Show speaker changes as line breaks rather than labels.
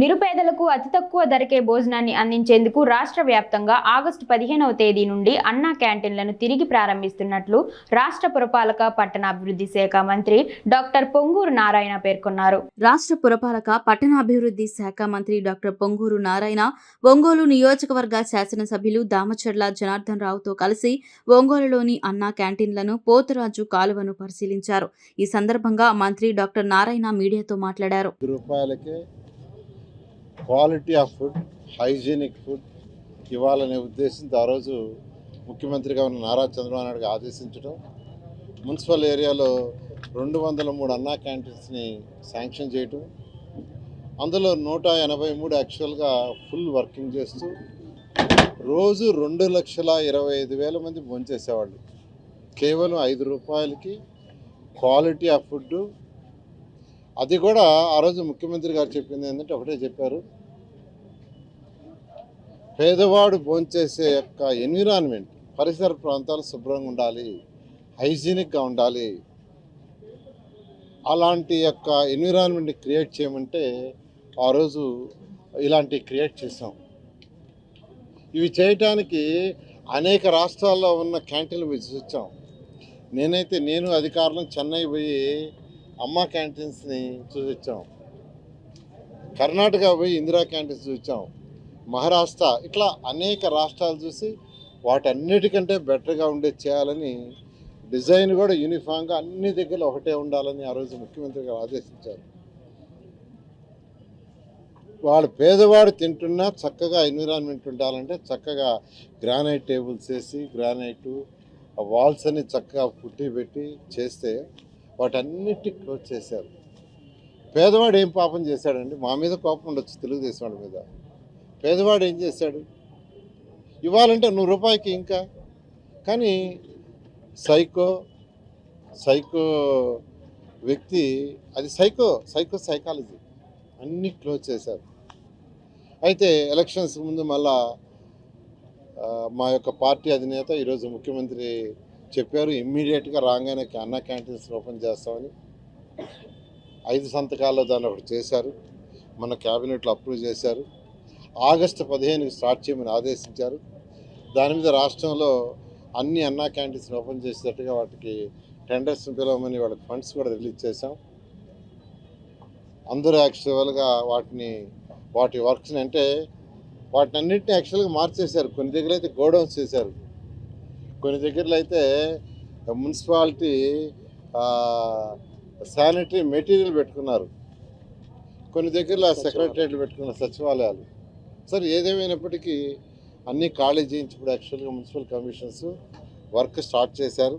నిరుపేదలకు అతి తక్కువ ధరకే భోజనాన్ని అందించేందుకు రాష్ట్ర వ్యాప్తంగా ఆగస్టు పదిహేనవ తేదీ నుండి అన్నా క్యాంటీన్లను తిరిగి ప్రారంభిస్తున్నట్లు రాష్ట్ర పురపాలక పట్టణాభివృద్ధి శాఖ మంత్రి డాక్టర్ పొంగూరు నారాయణ పేర్కొన్నారు.
రాష్ట్ర పురపాలక పట్టణాభివృద్ధి శాఖ మంత్రి డాక్టర్ పొంగూరు నారాయణ ఒంగోలు నియోజకవర్గ శాసనసభ్యులు దామచర్ల జనార్దన్ రావుతో కలిసి ఒంగోలులోని అన్నా క్యాంటీన్లను పోతురాజు కాలువను పరిశీలించారు. ఈ సందర్భంగా మంత్రి డాక్టర్ నారాయణ మీడియాతో మాట్లాడారు.
రూపాయలకే quality of food hygienic food ఇవ్వాలనే ఉద్దేశంతో ఆ రోజు ముఖ్యమంత్రిగా ఉన్న నారా చంద్రబాబు నాయుడు ఆదేశించడం మున్సిపల్ ఏరియాలో రెండు వందల మూడు అన్నా క్యాంటీన్స్ని శాంక్షన్ చేయటం అందులో నూట ఎనభై మూడు యాక్చువల్గా ఫుల్ వర్కింగ్ చేస్తూ రోజు రెండు లక్షల ఇరవై ఐదు వేల మంది భోంచేసేవాళ్ళు. కేవలం ఐదు రూపాయలకి క్వాలిటీ ఆఫ్ ఫుడ్ అది కూడా ఆ రోజు ముఖ్యమంత్రి గారు చెప్పింది ఏంటంటే ఒకటే చెప్పారు. పేదవాడు భోంచేసే యొక్క ఎన్విరాన్మెంట్ పరిసర ప్రాంతాలు శుభ్రంగా ఉండాలి హైజీనిక్గా ఉండాలి. అలాంటి యొక్క ఎన్విరాన్మెంట్ క్రియేట్ చేయమంటే ఆ రోజు ఇలాంటి క్రియేట్ చేసాం ఇవి చేయటానికి అనేక రాష్ట్రాల్లో ఉన్న క్యాంటీన్లు విసిచ్చాం నేనైతే నేను అధికారులను చెన్నై పోయి అమ్మ క్యాంటీన్స్ని చూసొచ్చాం కర్ణాటక పోయి ఇందిరా క్యాంటీన్స్ చూసాం మహారాష్ట్ర ఇట్లా అనేక రాష్ట్రాలు చూసి వాటన్నిటికంటే బెటర్గా ఉండే చేయాలని డిజైన్ కూడా యూనిఫామ్గా అన్ని దగ్గర ఒకటే ఉండాలని ఆ రోజు ముఖ్యమంత్రి గారు ఆదేశించారు. వాడు పేదవాడు తింటున్నా చక్కగా ఎన్విరాన్మెంట్ ఉండాలంటే చక్కగా గ్రానైట్ టేబుల్స్ వేసి గ్రానైటు ఆ వాల్స్ అన్ని చక్కగా పుట్టి పెట్టి చేస్తే వాటన్నిటి క్లోజ్ చేశారు. పేదవాడు ఏం పాపం చేశాడండి? మా మీద కోపం ఉండొచ్చు తెలుగుదేశం వాళ్ళ మీద. పేదవాడు ఏం చేశాడు? ఇవ్వాలంటే నూరు రూపాయికి ఇంకా. కానీ సైకో సైకో వ్యక్తి అది సైకో సైకో సైకాలజీ అన్నీ క్లోజ్ చేశారు. అయితే ఎలక్షన్స్ ముందు మళ్ళా మా యొక్క పార్టీ అధినేత ఈరోజు ముఖ్యమంత్రి చెప్పారు ఇమ్మీడియట్గా రాగానే అన్న క్యాంటీన్స్ ఓపెన్ చేస్తామని ఐదు సంతకాల్లో దాన్ని ఒకటి చేశారు మన క్యాబినెట్లో అప్రూవ్ చేశారు. ఆగస్టు పదిహేనుకి స్టార్ట్ చేయమని ఆదేశించారు. దాని మీద రాష్ట్రంలో అన్ని అన్నా క్యాంటీన్స్ని ఓపెన్ చేసేటట్టుగా వాటికి టెండర్స్ పిలవమని వాళ్ళకి ఫండ్స్ కూడా రిలీజ్ చేశాం. అందరూ యాక్చువల్గా వాటిని వాటి వర్క్స్ని అంటే వాటిని అన్నింటినీ యాక్చువల్గా మార్చేశారు. కొన్ని దగ్గర అయితే గోడౌన్స్ చేశారు. కొన్ని దగ్గరలో అయితే మున్సిపాలిటీ శానిటరీ మెటీరియల్ పెట్టుకున్నారు. కొన్ని దగ్గరలో సెక్రటరియట్లు పెట్టుకున్న సచివాలయాలు. సరే ఏదేమైనప్పటికీ అన్నీ ఖాళీ చేయించి ఇప్పుడు యాక్చువల్గా మున్సిపల్ కమిషన్స్ వర్క్ స్టార్ట్ చేశారు.